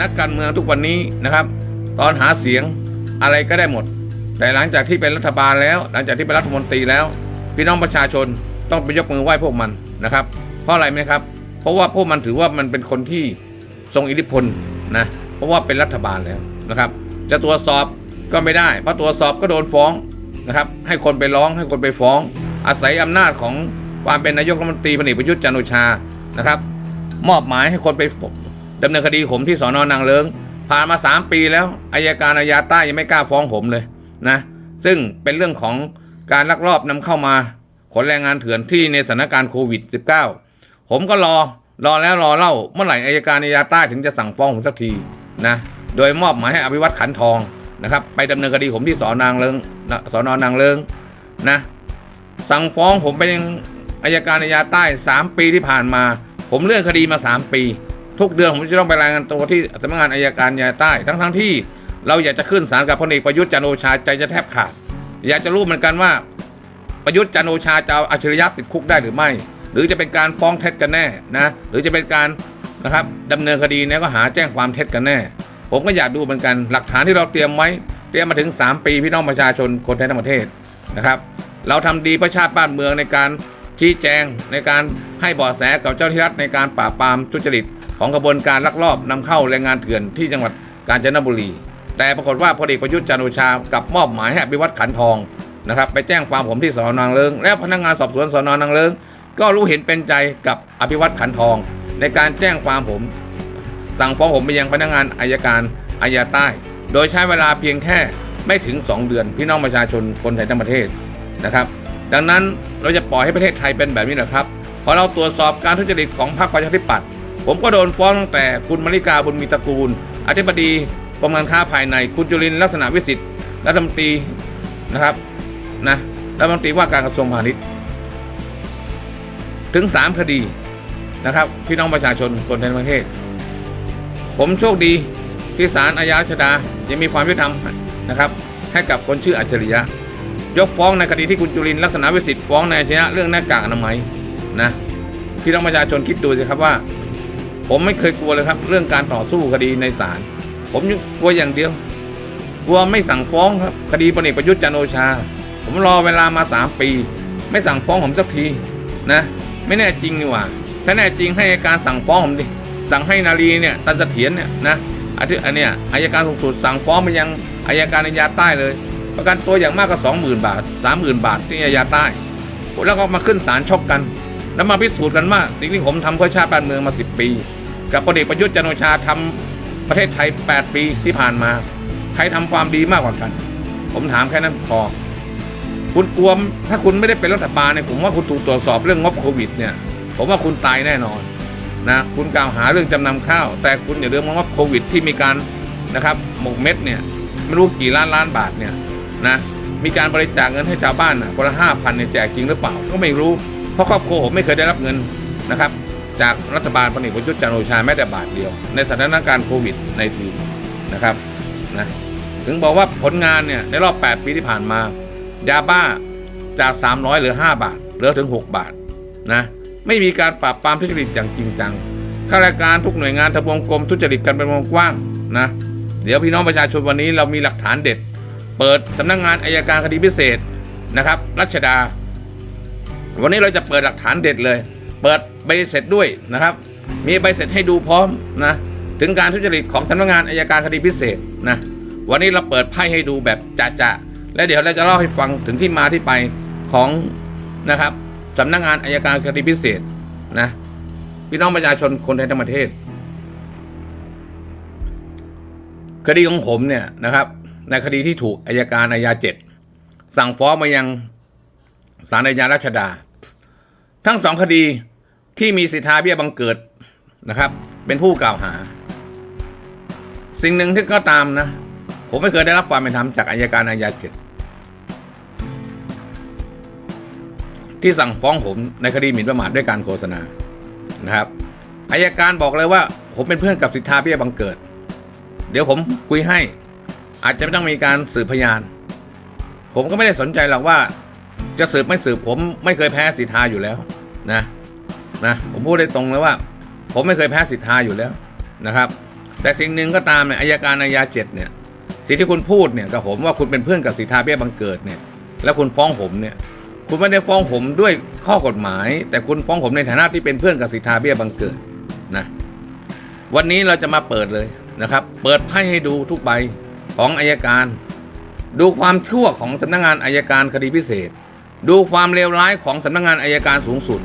นักการเมืองทุกวันนี้นะครับ ตอนหาเสียงอะไรก็ได้หมด แต่หลังจากที่เป็นรัฐบาลแล้ว หลังจากที่เป็นรัฐมนตรีแล้ว พี่น้องประชาชนต้องไปยกมือไหว้พวกมันนะครับ เพราะอะไรไหมครับ เพราะว่าพวกมันถือว่ามันเป็นคนที่ทรงอิทธิพลนะเพราะว่าเป็นรัฐบาลแล้วนะครับ จะตรวจสอบก็ไม่ได้เพราะตรวจสอบก็โดนฟ้องนะครับ ให้คนไปร้องให้คนไปฟ้อง อาศัยอำนาจของความเป็นนายกรัฐมนตรีพลเอกประยุทธ์จันโอชานะครับ มอบหมายให้คนไป ดำเนินคดีผมที่สอนอนางเลิงผ่านมา 3 ปีแล้วอายการอาญาใต้ยังไม่กล้าฟ้องผมเลยนะซึ่งเป็นเรื่องของการลักลอบนำเข้ามา ขนแรงงานเถื่อนที่ในสถานการณ์โควิด -19 ผมก็รอรอแล้วรอเล่าเมื่อไหร่อายการอาญาใต้ถึงจะสั่งฟ้องผมสักทีนะโดยมอบหมายให้อภิวัตขันทองนะครับ ไปดำเนินคดีผมที่สอนางเลิงสอนอนางเลิงนะสั่งฟ้องผมไปยังอายการอาญาใต้ 3 ปีที่ผ่านมา ผมเลื่อนคดีมา 3 ปี ทุกเดือนผมจะต้องไปรายงานตัวที่สำนักงานอายการอาใต้ ทั้งทั้งๆที่เราอยากจะขึ้นศาลกับพลเอกประยุทธ์จันโอชาใจจะแทบขาด อยากจะรู้เหมือนกันว่า ประยุทธ์จันโอชาจะเอาอัจฉริยะติดคุกได้หรือไม่ หรือจะเป็นการฟ้องเท็จกันแน่นะหรือจะเป็นการนะครับดำเนินคดีในก็หาแจ้งความเท็จกันแน่ ผมก็อยากดูเหมือนกัน หลักฐานที่เราเตรียมไว้เตรียมมาถึง 3 ปีพี่น้องประชาชนคนไทยทั้งประเทศนะครับเราทำดีประชาติบ้านเมืองในการชี้แจงในการให้เบาะแสกับเจ้าหน้าที่รัฐในการปราบปรามทุจริต ของกระบวนการลักลอบนำเข้าแรงงานเถื่อนที่จังหวัดกาญจนบุรี แต่ปรากฏว่าพลเอกประยุทธ์จันโอชากับมอบหมายให้อภิวัตขันทองนะครับไปแจ้งความผมที่สอนนางเลิง และพนักงานสอบสวนสอนนางเลิง ก็รู้เห็นเป็นใจกับอภิวัตขันทอง ในการแจ้งความผม สั่งฟ้องผมไปยังพนักงานอายการอายาใต้ โดยใช้เวลาเพียงแค่ไม่ถึง 2 เดือน พี่น้องประชาชนคนไทยทั้งประเทศนะครับ ดังนั้นเราจะปล่อยให้ประเทศไทยเป็นแบบนี้หรอครับพอเราตรวจสอบการทุจริตของพรรคประชาธิปัตย์ ผมก็โดนฟ้องตั้งแต่คุณมาริกาบุญมีตระกูล อธิบดีกรมการค้าภายในคุณจุลินลักษณะวิสิทธิ์รัฐมนตรีนะครับนะรัฐมนตรีว่าการกระทรวงพาณิชย์ ถึง 3 คดีนะครับ พี่น้องประชาชนคนไทยทั้งประเทศ ผมโชคดีที่ศาลอาญาชดายังมีความยุติธรรมนะครับ ให้กับคนชื่ออัจฉริยะ ยกฟ้องในคดีที่คุณจุลินลักษณะวิสิทธิ์ฟ้องนายอัจฉริยะเรื่องหน้ากากอนามัยนะพี่น้องประชาชนคิดดูสิครับว่า ผมไม่เคยกลัวเลยครับ เรื่องการต่อสู้คดีในศาลผมยังกลัวอย่างเดียว กลัวไม่สั่งฟ้องครับ คดีพลเอกประยุทธ์จันโอชา ผมรอเวลามา3ปี ไม่สั่งฟ้องผมสักทีนะ ไม่แน่จริงนี่หว่า ถ้าแน่จริงให้อัยการสั่งฟ้องผมดิสั่งให้นาลีเนี่ยตันเสถียรเนี่ยนะอาทิอันเนี้ยอายการสูงสุดสั่งฟ้องไปยังอายการอาญาใต้เลย ประกันตัวอย่างมากก็สองหมื่นบาทสามหมื่นบาทที่อาญาใต้ แล้วก็มาขึ้นศาลชกกัน แล้วมาพิสูจน์กันว่าสิ่งที่ผมทำเพื่อชาติบ้านเมืองมา10ปี กับพลเอกประยุทธ์จันโอชาทำประเทศไทย 8 ปีที่ผ่านมา ใครทำความดีมากกว่ากัน ผมถามแค่นั้นพอ คุณกลัวถ้าคุณไม่ได้เป็นรัฐบาลเนี่ยผมว่าคุณถูกตรวจสอบเรื่องงบโควิดเนี่ย ผมว่าคุณตายแน่นอนนะคุณกล่าวหาเรื่องจำนำข้าว แต่คุณอย่าลืมว่าโควิดที่มีการนะครับหมกเม็ดเนี่ยไม่รู้กี่ล้านล้านบาทเนี่ยนะมีการบริจาคเงินให้ชาวบ้านนะคนละห้าพันเนี่ยแจกจริงหรือเปล่าก็ไม่รู้ เพราะครอบครัวผมไม่เคยได้รับเงินนะครับ จากรัฐบาลพลเอกประยุทธ์จันทร์โอชาแม้แต่บาทเดียว ในสถานการณ์โควิดในทีนะครับนะถึงบอกว่าผลงานเนี่ยในรอบ 8 ปีที่ผ่านมา ยาบ้าจาก 300เหลือ 5 บาทเหลือถึง 6 บาทนะไม่มีการปราบปรามทุจริตอย่างจริงจังข้าราชการทุกหน่วยงานทบวงกรมทุจริตกันเป็นวงกว้างนะเดี๋ยวพี่น้องประชาชนวันนี้เรามีหลักฐานเด็ด เปิดสำนักงานอายการคดีพิเศษนะครับรัชดา วันนี้เราจะเปิดหลักฐานเด็ดเลย เปิดใบเสร็จด้วยนะครับ มีใบเสร็จให้ดูพร้อมนะถึงการทุจริตของสำนักงานอายการคดีพิเศษนะวันนี้เราเปิดไพ่ให้ดูแบบจะๆและเดี๋ยวเราจะเล่าให้ฟังถึงที่มาที่ไปของนะครับสำนักงานอายการคดีพิเศษนะพี่น้องประชาชนคนไทยทั้งประเทศคดีของผมเนี่ยนะครับ ในคดีที่ถูกอายการอาญาเจ็ดสั่งฟ้องมายังศาลอาญารัชดา ทั้งสองคดี ที่มีสิทธาเบี้ยบังเกิดนะครับ เป็นผู้กล่าวหา สิ่งหนึ่งที่ก็ตามนะ ผมไม่เคยได้รับความเป็นธรรมจากอายการอาญาเจ็ดที่สั่งฟ้องผมในคดีหมิ่นประมาทด้วยการโฆษณานะครับอายการบอกเลยว่า ผมเป็นเพื่อนกับสิทธาเบี้ยบังเกิด เดี๋ยวผมคุยให้ อาจจะไม่ต้องมีการสืบพยาน ผมก็ไม่ได้สนใจหรอกว่า จะสืบไม่สืบผมไม่เคยแพ้สิทธาอยู่แล้วนะ นะผมพูดได้ตรงเลยว่า ผมไม่เคยแพ้สิทธาอยู่แล้วนะครับ แต่สิ่งหนึ่งก็ตามเนี่ยอายการอาญาเจ็ดเนี่ยสิ่งที่คุณพูดเนี่ยกับผมว่าคุณเป็นเพื่อนกับสิทธาเบี้ยบังเกิดเนี่ยแล้วคุณฟ้องผมเนี่ยคุณไม่ได้ฟ้องผมด้วยข้อกฎหมาย แต่คุณฟ้องผมในฐานะที่เป็นเพื่อนกับสิทธาเบี้ยบังเกิดนะวันนี้เราจะมาเปิดเลยนะครับ เปิดไพ่ให้ดูทุกใบของอายการ ดูความชั่วของสำนักงานอายการคดีพิเศษ ดูความเลวร้ายของสำนักงานอายการสูงสุด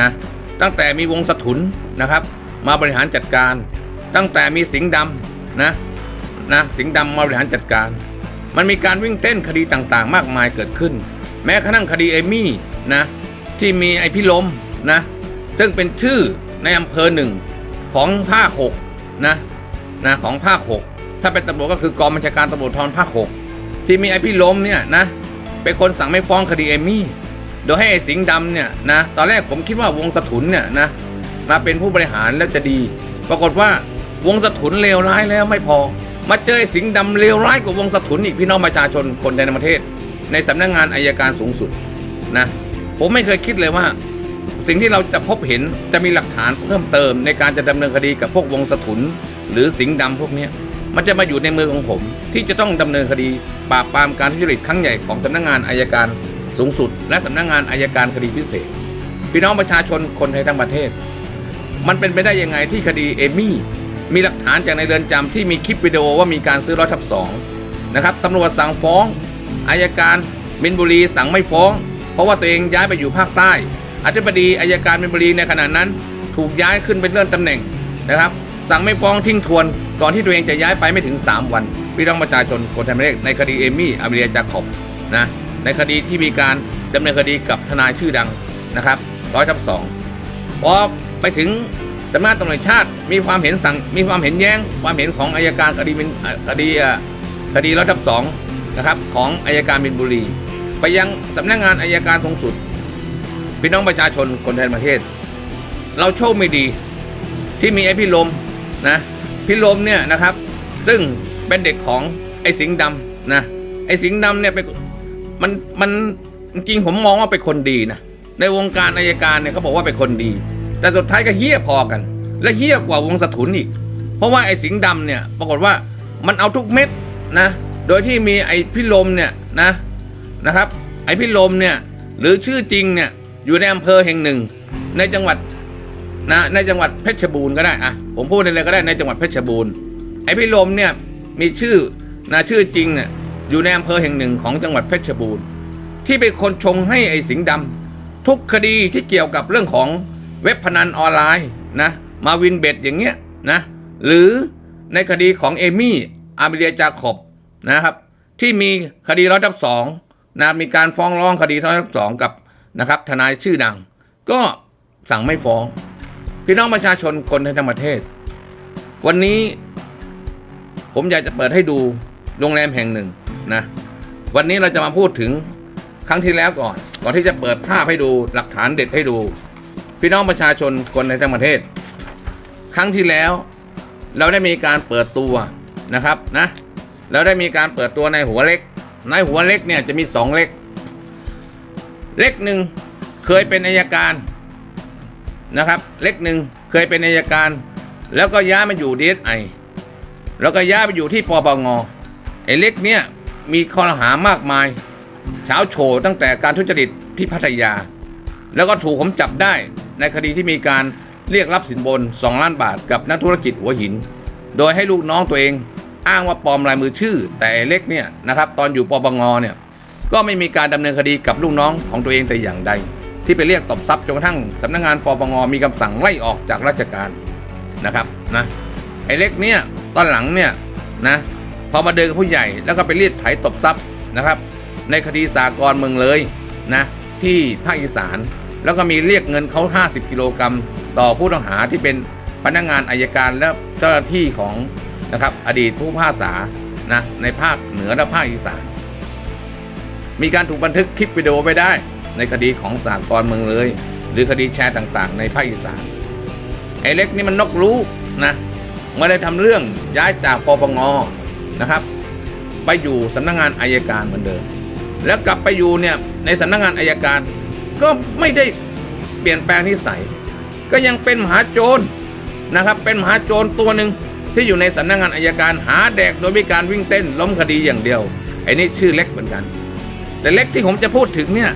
นะ ตั้งแต่มีวงสถุนนะครับ มาบริหารจัดการ ตั้งแต่มีสิงห์ดำนะนะสิงห์ดำมาบริหารจัดการ มันมีการวิ่งเต้นคดีต่างๆ มากมายเกิดขึ้น แม้กระทั่งคดีเอมี่นะที่มีไอพิลมนะซึ่งเป็นชื่อในอำเภอหนึ่งของภาคหกนะนะของภาคหกถ้าเป็นตำรวจก็คือกองบัญชาการตำรวจทรภาคหกที่มีไอพิลมเนี่ยนะเป็นคนสั่งไม่ฟ้องคดีเอมี่ โดยให้สิงห์ดำเนี่ยนะตอนแรกผมคิดว่าวงสถุนเนี่ยนะมาเป็นผู้บริหารแล้วจะดี ปรากฏว่าวงสถุนเลวร้ายแล้วไม่พอ มาเจอสิงห์ดำเลวร้ายกว่าวงสถุนอีกพี่น้องประชาชนคนในประเทศ ในสำนักงานอายการสูงสุดนะผมไม่เคยคิดเลยว่า สิ่งที่เราจะพบเห็นจะมีหลักฐานเพิ่มเติม ในการจะดำเนินคดีกับพวกวงสถุน หรือสิงห์ดำพวกนี้มันจะมาอยู่ในมือของผม ที่จะต้องดำเนินคดีปราบปรามการทุจริตครั้งใหญ่ของสำนักงานอายการ สูงสุด และสำนักงานอายการคดีพิเศษ พี่น้องประชาชนคนไทยทั้งประเทศ มันเป็นไปได้ยังไงที่คดีเอมี่ มีหลักฐานจากในเรือนจำที่มีคลิปวิดีโอว่ามีการซื้อร้อยทับสองนะครับตำรวจสั่งฟ้องอายการมินบุรีสั่งไม่ฟ้อง เพราะว่าตัวเองย้ายไปอยู่ภาคใต้อธิบดีอายการมินบุรีในขณะนั้น ถูกย้ายขึ้นเป็นเลื่อนตำแหน่งนะครับ สั่งไม่ฟ้องทิ้งทวนก่อนที่ตัวเองจะย้ายไปไม่ถึง 3 วันพี่น้องประชาชนคนไทยในคดีเอมี่อเมริยาจาขอบนะ ในคดีที่มีการดำเนินคดีกับทนายชื่อดังนะครับร้อยทับสองพอไปถึงสำนักงานตำรวจแห่งชาติมีความเห็นสั่งมีความเห็นแย้ง ความเห็นของอายการคดีมินคดีคดีร้อยทับสองนะครับของอายการมินบุรี ไปยังสำนักงานอายการสูงสุดพี่น้องประชาชนคนไทยทั้งประเทศ เราโชคไม่ดีที่มีไอพี่ลมนะพี่ลมเนี่ยนะครับ ซึ่งเป็นเด็กของไอสิงห์ดำนะไอสิงห์ดำเนี่ยเป็น มันมันจริงผมมองว่าเป็นคนดีนะในวงการอายการเนี่ยเขาบอกว่าเป็นคนดี แต่สุดท้ายก็เฮี้ยพอกัน และเฮี้ยกว่าวงสถุนอีก เพราะว่าไอ้สิงห์ดำเนี่ยปรากฏว่ามันเอาทุกเม็ดนะโดยที่มีไอ้พี่ลมเนี่ยนะนะครับ ไอ้พี่ลมเนี่ยหรือชื่อจริงเนี่ยอยู่ในอำเภอแห่งหนึ่ง ในจังหวัดนะในจังหวัดเพชรบูรณ์ก็ได้อะผมพูดในเลยก็ได้ในจังหวัดเพชรบูรณ์ไอ้พี่ลมเนี่ยมีชื่อนะชื่อจริงเนี่ย อยู่ในอำเภอแห่งหนึ่งของจังหวัดเพชรบูรณ์ ที่เป็นคนชงให้ไอ้สิงห์ดำทุกคดีที่เกี่ยวกับเรื่องของเว็บพนันออนไลน์นะมาวินเบ็ดอย่างเงี้ยนะหรือในคดีของเอมี่อาเมเลียจาขอบนะครับ ที่มีคดีร้อยทับสองนะมีการฟ้องร้องคดีร้อยทับสองกับนะครับทนายชื่อดัง ก็สั่งไม่ฟ้อง พี่น้องประชาชนคนในทั้งประเทศ วันนี้ผมอยากจะเปิดให้ดูโรงแรมแห่งหนึ่ง นะวันนี้เราจะมาพูดถึงครั้งที่แล้วก่อน ก่อนที่จะเปิดภาพให้ดูหลักฐานเด็ดให้ดู พี่น้องประชาชนคนในทั้งประเทศ ครั้งที่แล้ว เราได้มีการเปิดตัวนะครับนะเราได้มีการเปิดตัวในหัวเล็ก ในหัวเล็กเนี่ยจะมีสองเล็ก เล็กหนึ่งเคยเป็นอายการนะครับ เล็กหนึ่งเคยเป็นอายการ แล้วก็ย้ายมาอยู่ดีเอสไอแล้วก็ย้ายไปอยู่ที่ปปงไอ้เล็กเนี่ย มีข้อหามากมายเช้าโฉตั้งแต่การทุจริตที่พัทยา แล้วก็ถูกผมจับได้ในคดีที่มีการเรียกรับสินบน 2 ล้านบาทกับนักธุรกิจหัวหิน โดยให้ลูกน้องตัวเองอ้างว่าปลอมลายมือชื่อ แต่เล็กเนี่ยนะครับตอนอยู่ปปงเนี่ยก็ไม่มีการดำเนินคดีกับลูกน้องของตัวเองแต่อย่างใด ที่ไปเรียกตบทรัพย์จนกระทั่งสำนักงานปปงมีคำสั่งไล่ออกจากราชการนะครับนะไอ้เล็กเนี่ยตอนหลังเนี่ยนะ พอมาเดินกับผู้ใหญ่แล้วก็ไปเรียกไถตบทรัพย์นะครับ ในคดีสากลเมืองเลยนะที่ภาคอีสาน แล้วก็มีเรียกเงินเขา 50 กิโลกรัมต่อผู้ต้องหาที่เป็นพนักงานอายการและเจ้าหน้าที่ของนะครับอดีตผู้พิพากษานะในภาคเหนือและภาคอีสาน มีการถูกบันทึกคลิปวิดีโอไว้ได้ ในคดีของสากลเมืองเลย หรือคดีแชร์ต่างๆ ในภาคอีสานไอ้เล็กนี่มันนกรู้นะไม่ได้ทำเรื่องย้ายจากปปง นะครับ ไปอยู่สำนักงานอายการเหมือนเดิม แล้วกลับไปอยู่เนี่ยในสำนักงานอายการ ก็ไม่ได้เปลี่ยนแปลงนิสัย ก็ยังเป็นมหาโจรนะครับ เป็นมหาโจรตัวหนึ่งที่อยู่ในสำนักงานอายการหาแดกโดยมีการวิ่งเต้นล้มคดีอย่างเดียวไอ้นี่ชื่อเล็กเหมือนกัน แต่เล็กที่ผมจะพูดถึงเนี่ย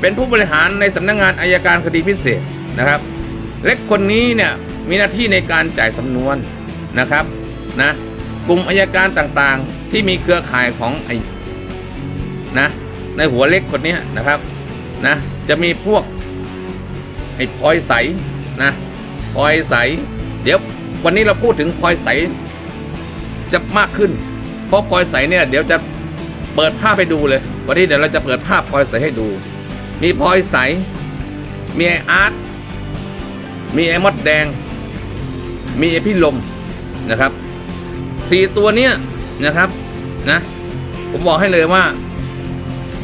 เป็นผู้บริหารในสำนักงานอายการคดีพิเศษนะครับ เล็กคนนี้เนี่ยมีหน้าที่ในการจ่ายสำนวนนะครับนะ กลุ่มอายการต่างๆ ที่มีเครือข่ายของไอ้นะในหัวเล็กคนนี้นะครับนะจะมีพวกไอ้พลอยใสนะพลอยใส เดี๋ยววันนี้เราพูดถึงพลอยใสจะมากขึ้น เพราะพลอยใสเนี่ยเดี๋ยวจะเปิดภาพให้ดูเลย วันนี้เดี๋ยวเราจะเปิดภาพพลอยใสให้ดู มีพลอยใส มีไออาร์ตมีไอมดแดง มีไอพี่ลมนะครับ สี่ตัวเนี้ยนะครับนะผมบอกให้เลยว่า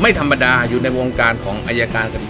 ไม่ธรรมดาอยู่ในวงการของอายการคดี